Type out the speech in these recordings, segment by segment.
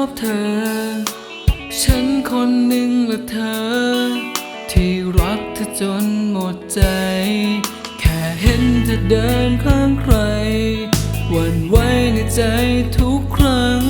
อบเธอ ฉันคนหนึ่งละเธอ ที่รักเธอจนหมดใจ แค่เห็นเธอเดินข้างใครหวั่นไหวในใจทุกครั้ง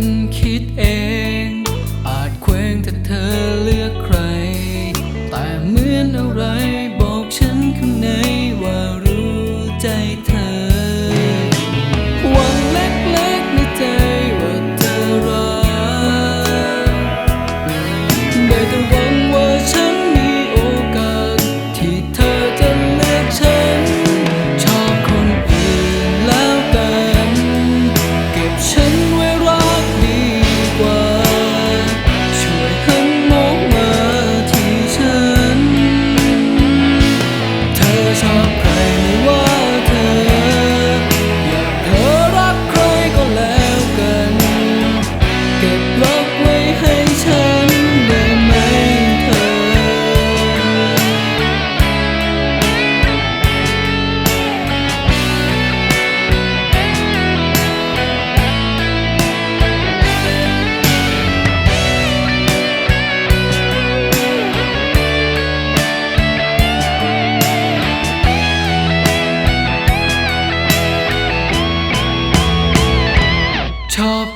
นคิดเอง อาจเคว้งถ้าเธอเลือกใคร แต่เหมือนเอา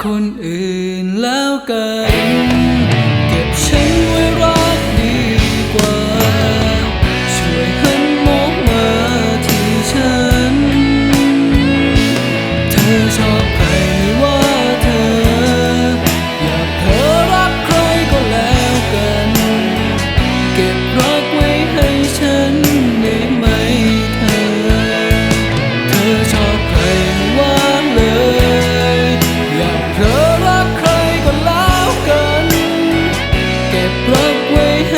คนอื่นแล้วกัน broke way